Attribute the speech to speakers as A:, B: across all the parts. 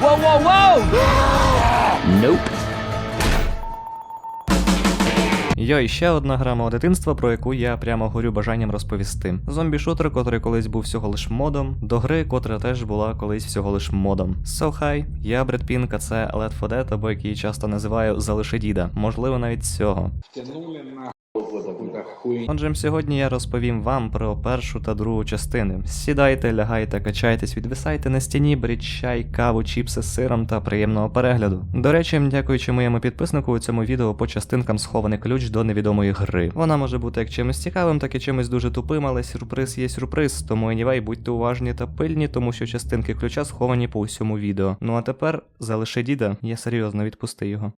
A: Воу-воу-воу! Nope.
B: Йой, ще одна гра мого дитинства, про яку я прямо горю бажанням розповісти. Зомбі-шутер, котрий колись був всього лиш модом, до гри, котра теж була колись всього лиш модом. So hi, я Бред Пінк, а це Left 4 Dead, або який часто називаю Залиши діда. Можливо, навіть цього.
C: Какую-то хуйню.
B: Отже, сьогодні я розповім вам про першу та другу частини. Сідайте, лягайте, качайтесь, відвисайте на стіні, беріть чай, каву, чіпси з сиром та приємного перегляду. До речі, дякуючи моєму підписнику, у цьому відео по частинкам схований ключ до невідомої гри. Вона може бути як чимось цікавим, так і чимось дуже тупим, але сюрприз є сюрприз. Тому anyway, будьте уважні та пильні, тому що частинки ключа сховані по усьому відео. Ну а тепер залиши діда, я серйозно відпусти його.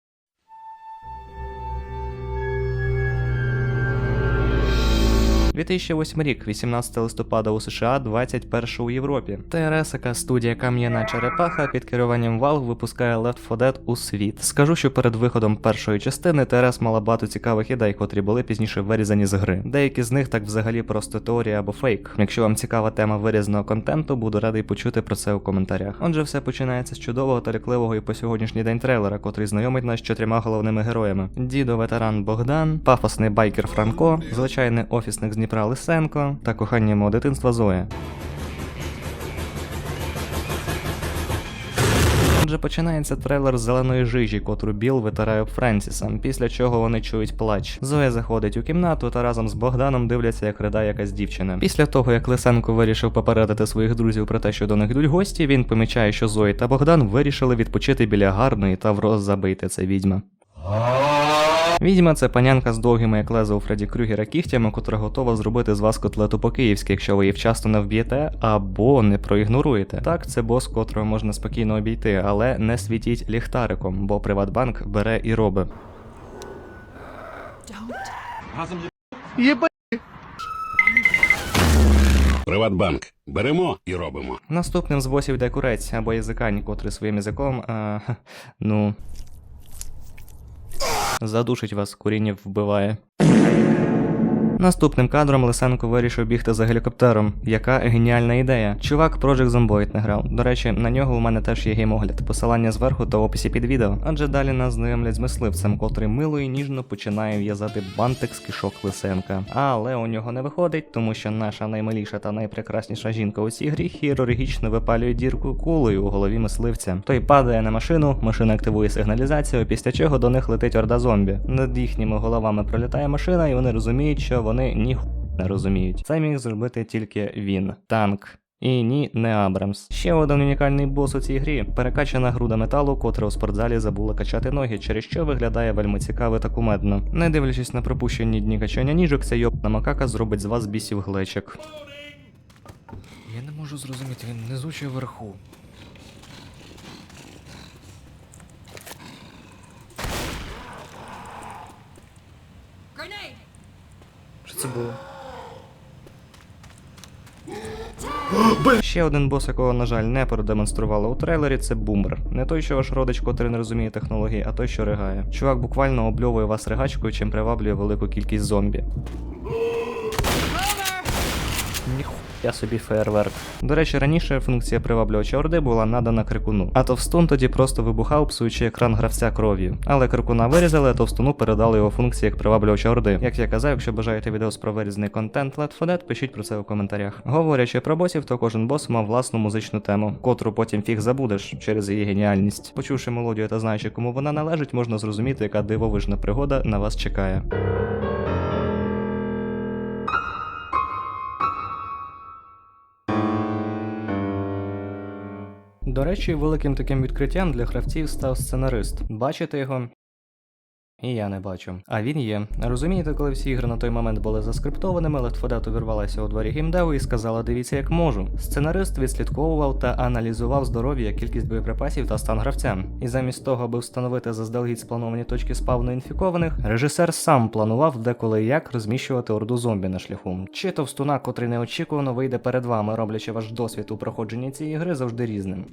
B: 2008 рік, 18 листопада у США, 21 у Європі. ТРСК студія Кам'яна Черепаха під керуванням Valve випускає Left 4 Dead у світ. Скажу, що перед виходом першої частини ТРС мала багато цікавих ідей, котрі були пізніше вирізані з гри. Деякі з них так взагалі просто теорія або фейк. Якщо вам цікава тема вирізаного контенту, буду радий почути про це у коментарях. Отже, все починається з чудового та лякливого і по сьогоднішній день трейлера, котрий знайомить нас з чотирма головними героями: дідо ветеран Богдан, пафосний байкер Франко, звичайний офісник з Дніпра Лисенко та кохання мого дитинства Зоя. Отже, починається трейлер з зеленої жижі, котру Біл витирає об Френсіса, після чого вони чують плач. Зоя заходить у кімнату та разом з Богданом дивляться, як ридає якась дівчина. Після того, як Лисенко вирішив попередити своїх друзів про те, що до них йдуть гості, він помічає, що Зої та Богдан вирішили відпочити біля гарної та вроз забити це відьма. Відьма це панянка з довгими, як лезо у Фредді Крюгера кігтями, котра готова зробити з вас котлету по-київськи, якщо ви її вчасно не вб'єте або не проігноруєте. Так, це бос, котрого можна спокійно обійти, але не світіть ліхтариком, бо Приватбанк бере і робить.
D: Приватбанк. Беремо і робимо.
B: Наступним з босів йде курець або язикань, котрий своїм язиком, а, ну. Задушить вас, куріння вбиває. Наступним кадром Лисенко вирішив бігти за гелікоптером. Яка геніальна ідея. Чувак Project Zomboid не грав. До речі, на нього у мене теж є геймогляд. Посилання зверху та в описі під відео. Адже далі нас знайомлять з мисливцем, котрий мило і ніжно починає в'язати бантик з кишок Лисенка. Але у нього не виходить, тому що наша наймиліша та найпрекрасніша жінка у цій грі хірургічно випалює дірку кулею у голові мисливця. Той падає на машину, машина активує сигналізацію, після чого до них летить орда зомбі. Над їхніми головами пролітає машина, і вони розуміють, що вони ніху не розуміють. Це міг зробити тільки він. Танк. І ні, не Абрамс. Ще один унікальний бос у цій грі перекачана груда металу, котра у спортзалі забула качати ноги, через що виглядає вельми цікаво та кумедно. Не дивлячись на пропущені дні качання ніжок, ця йобна макака зробить з вас бісів глечик.
A: Я не можу зрозуміти, він внизу чи вверху. Що це було?
B: Ще один бос, якого, на жаль, не продемонстрували у трейлері, це бумер. Не той, що ваш родич, котрий не розуміє технології, а той, що ригає. Чувак буквально обльовує вас ригачкою, чим приваблює велику кількість зомбі. Ніхуя собі фейерверк. До речі, раніше функція приваблювача орди була надана крикуну, а товстун тоді просто вибухав, псуючи екран гравця кров'ю. Але крикуна вирізали, а товстуну передали його функції як приваблювача орди. Як я казав, якщо бажаєте відео про вирізаний контент Dead, пишіть про це у коментарях. Говорячи про босів, то кожен бос мав власну музичну тему, котру потім фіг забудеш через її геніальність. Почувши мелодію та знаючи, кому вона належить, можна зрозуміти, яка дивовижна пригода на вас чекає. До речі, великим таким відкриттям для гравців став сценарист. Бачити його? І я не бачу. А він є. Розумієте, коли всі ігри на той момент були заскриптованими, Left 4 Dead увірвалася у дворі геймдеву і сказала: дивіться, як можу. Сценарист відслідковував та аналізував здоров'я, кількість боєприпасів та стан гравця. І замість того, аби встановити заздалегідь сплановані точки спавну інфікованих, режисер сам планував деколи як розміщувати орду зомбі на шляху. Чи товстуна, котрий неочікувано вийде перед вами, роблячи ваш досвід у проходженні цієї гри завжди різним.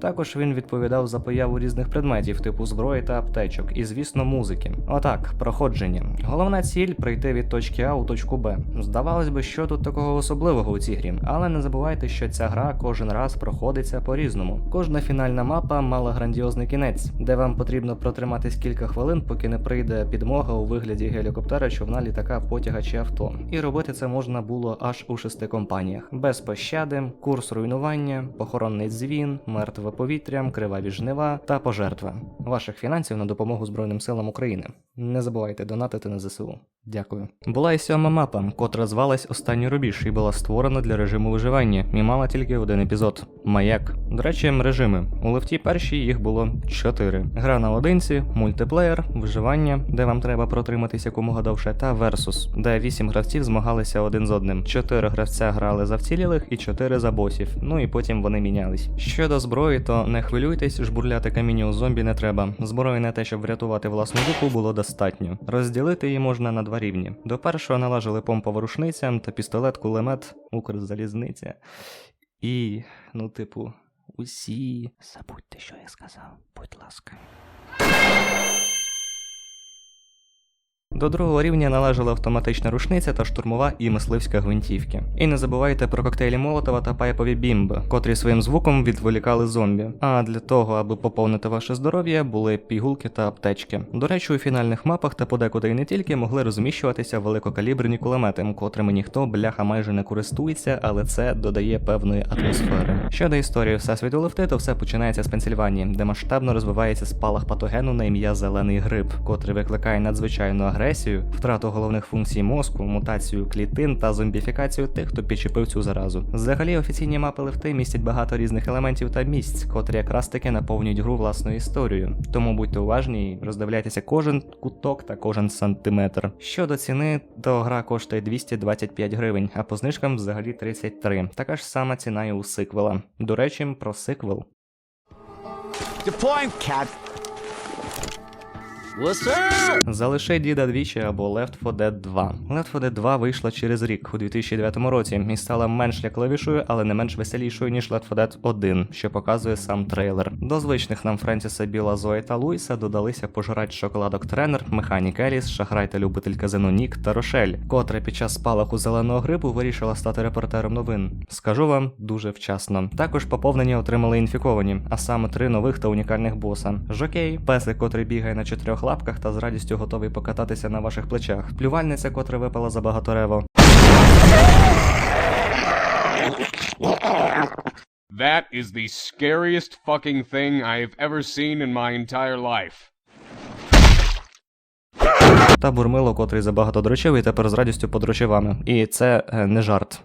B: Також він відповідав за появу різних предметів, типу зброї та аптечок, і, звісно, музики. Отак, проходження. Головна ціль прийти від точки А у точку Б. Здавалось би, що тут такого особливого у цій грі, але не забувайте, що ця гра кожен раз проходиться по-різному. Кожна фінальна мапа мала грандіозний кінець, де вам потрібно протриматись кілька хвилин, поки не прийде підмога у вигляді гелікоптера, човна, літака, потяга чи авто. І робити це можна було аж у шести компаніях: без пощади, курс руйнування, похоронний дзвін, мертве повітря, криваві жнива та пожертва ваших фінансів на допомогу Збройним силам України. Не забувайте донатити на ЗСУ. Дякую. Була і сьома мапа, котра звалась Останній рубіж і була створена для режиму виживання і мала тільки один епізод маяк. До речі, режими. У лифті першій їх було чотири: гра на одинці, мультиплеєр, виживання, де вам треба протриматися якомога довше, та версус, де вісім гравців змагалися один з одним. Чотири гравця грали за вцілілих і чотири за босів. Ну і потім вони мінялись. Щодо зброї, то не хвилюйтесь, жбурляти каміння у зомбі не треба. Зброї на те, щоб врятувати власну руку, було достатньо. Розділити її можна на два рівні. До першого налажили помпова рушниця та пістолет, кулемет, Укрзалізниця. І, ну, типу, усі. Забудьте, що я сказав, будь ласка. До другого рівня належала автоматична рушниця та штурмова і мисливська гвинтівки. І не забувайте про коктейлі Молотова та пайпові бімби, котрі своїм звуком відволікали зомбі. А для того, аби поповнити ваше здоров'я, були пігулки та аптечки. До речі, у фінальних мапах та подекуди і не тільки могли розміщуватися великокаліберні кулемети, котрими ніхто бляха майже не користується, але це додає певної атмосфери. Щодо історії всесвіту лифти, то все починається з Пенсільванії, де масштабно розвивається спалах патогену на ім'я зелений гриб, котрий викликає надзвичайну агресію, втрату головних функцій мозку, мутацію клітин та зомбіфікацію тих, хто підчепив цю заразу. Взагалі, офіційні мапи лифти містять багато різних елементів та місць, котрі якраз таки наповнюють гру власною історією. Тому будьте уважні і роздивляйтеся кожен куток та кожен сантиметр. Щодо ціни, то гра коштує 225 гривень, а по знижкам взагалі 33. Така ж сама ціна і у сиквела. До речі, про сиквел.
E: Deploying cat. What's up?
B: Залиши діда двічі або Left 4 Dead 2. Left 4 Dead 2 вийшла через рік у 2009 році і стала менш лякливішою, але не менш веселішою, ніж Left 4 Dead 1, що показує сам трейлер. До звичних нам Френсіса Біла Зої та Луїса додалися пожирач шоколадок тренер, механік Еліс, шахрай та любитель казино Нік та Рошель, котра під час спалаху зеленого грибу вирішила стати репортером новин. Скажу вам дуже вчасно. Також поповнення отримали інфіковані, а саме три нових та унікальних боса: Жокей, песик, котрий бігає на чотирьох лапках та з радістю готовий покататися на ваших плечах, плювальниця, котра випала за багаторево,
F: That is the scariest fucking thing I've ever seen in my entire life.
B: та бурмило, котрий забагато дрочив і тепер з радістю подрочив вами. І це е, не жарт.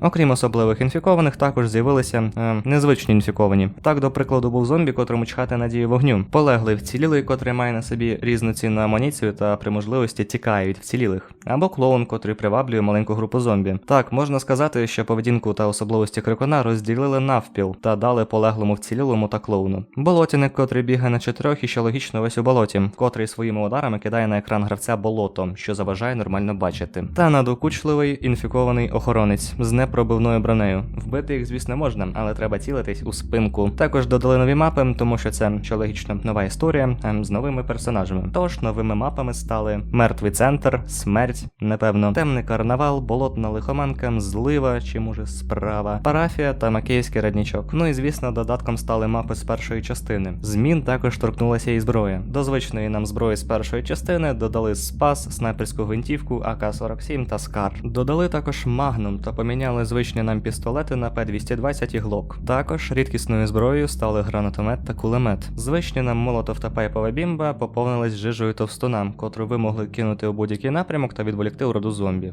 B: Окрім особливих інфікованих, також з'явилися е, незвичні інфіковані. Так, до прикладу, був зомбі, котрому чхати надії вогню. Полеглий вцілілий, котрий має на собі різноцінну амуніцію та при можливості тікає від вцілілих. Або клоун, котрий приваблює маленьку групу зомбі. Так, можна сказати, що поведінку та особливості крикуна розділили навпіл та дали полеглому вцілілому та клоуну. Болотяник, котрий бігає на чотирьох і що логічно весь у болоті, котрий своїми ударами кидає на екран гравця болото, що заважає нормально бачити. Та надокучливий інфікований охоронець з непробивною бронею. Вбити їх, звісно, можна, але треба цілитись у спинку. Також додали нові мапи, тому що це що логічно нова історія ем, з новими персонажами. Тож новими мапами стали мертвий центр, смерть, напевно, темний карнавал, болотна лихоманка, злива чи може справа, парафія та макеївський раднічок. Ну і звісно, додатком стали мапи з першої частини. Змін також торкнулася і зброя. До звичної нам зброї з першої частини додали спас, снайперську гвинтівку, АК-47 та Скар. Додали також магнум та поміняли звичні нам пістолети на П-220 і Глок. Також рідкісною зброєю стали гранатомет та кулемет. Звичні нам молотов та пайпова бімба поповнились жижею товстунам, котру ви могли кинути у будь-який напрямок та відволікти уроду зомбі.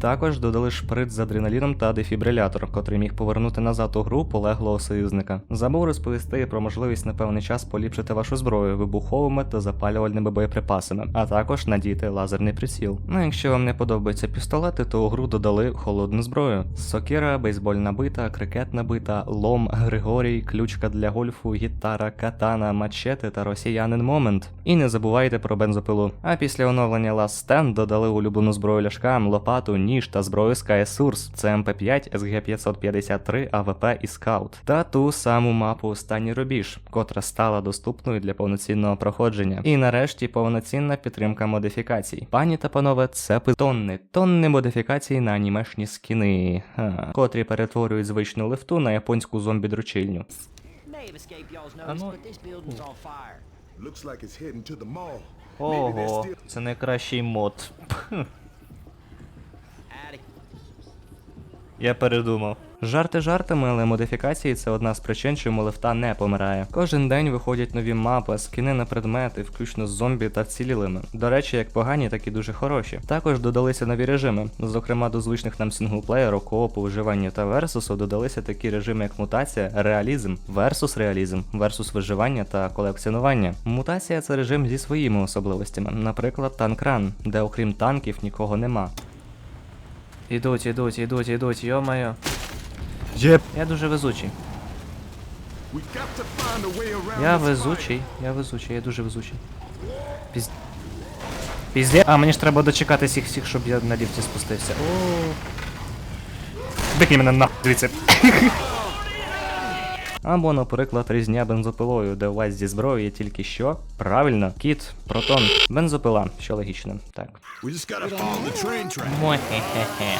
B: Також додали шприц з адреналіном та дефібрилятор, котрий міг повернути назад у гру полеглого союзника. Забув розповісти про можливість на певний час поліпшити вашу зброю вибуховими та запалювальними боєприпасами, а також надіти лазерний приціл. Ну, якщо вам не подобаються пістолети, то у гру додали холодну зброю: сокира, бейсбольна бита, крикетна бита, лом, Григорій, ключка для гольфу, гітара, катана, мачети та росіянин момент. І не забувайте про бензопилу. А після оновлення Last Stand додали улюблену зброю ляшкам, лопату, ніж та зброю Sky Source, це МП5, СГ553, АВП і Скаут. Та ту саму мапу Останній рубіж, котра стала доступною для повноцінного проходження. І нарешті повноцінна підтримка модифікацій. Пані та панове, це пи- тонни, тонни модифікацій на анімешні скіни, ха, котрі перетворюють звичну лифту на японську зомбі-дручильню.
E: May have escaped y'all's
B: Я передумав. Жарти жартами, але модифікації це одна з причин, чому лифта не помирає. Кожен день виходять нові мапи, скини на предмети, включно з зомбі та вцілілими. До речі, як погані, так і дуже хороші. Також додалися нові режими. Зокрема, до звичних нам синглплеєру, коопу, виживання та версусу додалися такі режими, як мутація, реалізм, версус реалізм, версус виживання та колекціонування. Мутація це режим зі своїми особливостями, наприклад, танкран, де окрім танків нікого нема. Ідуть, ідуть, ідуть, ідуть, йо-моє. Єп. Я дуже везучий. Я везучий, я везучий, я дуже везучий. Піз... Пізде. А, мені ж треба дочекати всіх всіх, щоб я на ліфті спустився. О. Викинь мене на дивіться. Або, наприклад, різня бензопилою, де у вас зі зброєю є тільки що? Правильно, кіт, протон, бензопила, що логічно. Так. Мохе-хе-хе.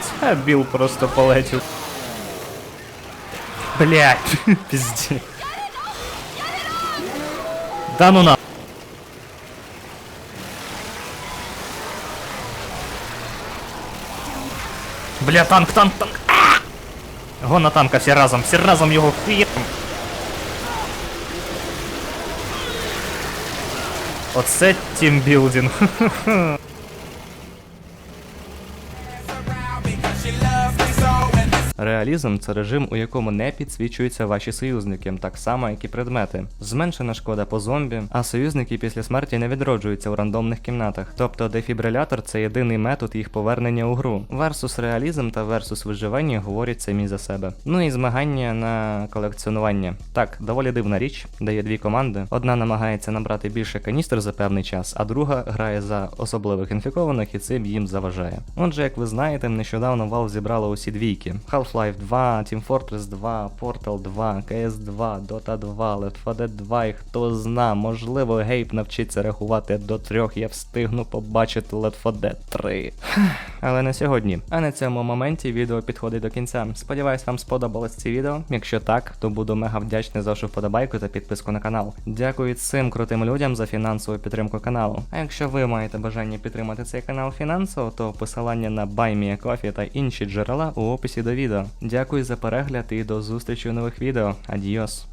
B: Це Біл просто полетів. Блять, пізді. Да ну на. Бля, танк, танк, танк. А! Го танка всі разом, всі разом його фієм. Оце тімбілдинг. Реалізм це режим, у якому не підсвічуються ваші союзники, так само, як і предмети. Зменшена шкода по зомбі, а союзники після смерті не відроджуються у рандомних кімнатах. Тобто дефібрилятор це єдиний метод їх повернення у гру. Версус реалізм та версус виживання говорять самі за себе. Ну і змагання на колекціонування. Так, доволі дивна річ, де є дві команди. Одна намагається набрати більше каністр за певний час, а друга грає за особливих інфікованих і цим їм заважає. Отже, як ви знаєте, нещодавно Valve зібрала усі двійки: Half-Life 2, Team Fortress 2, Portal 2, CS 2, Dota 2, Left 4 Dead 2 і хто зна, можливо, Гейб навчиться рахувати до трьох, я встигну побачити Left 4 Dead 3. Але не сьогодні. А на цьому моменті відео підходить до кінця. Сподіваюсь, вам сподобалось це відео. Якщо так, то буду мега вдячний за вашу вподобайку та підписку на канал. Дякую цим крутим людям за фінансову підтримку каналу. А якщо ви маєте бажання підтримати цей канал фінансово, то посилання на BuyMeACoffee та інші джерела у описі до відео. Дякую за перегляд і до зустрічі у нових відео. Адіос.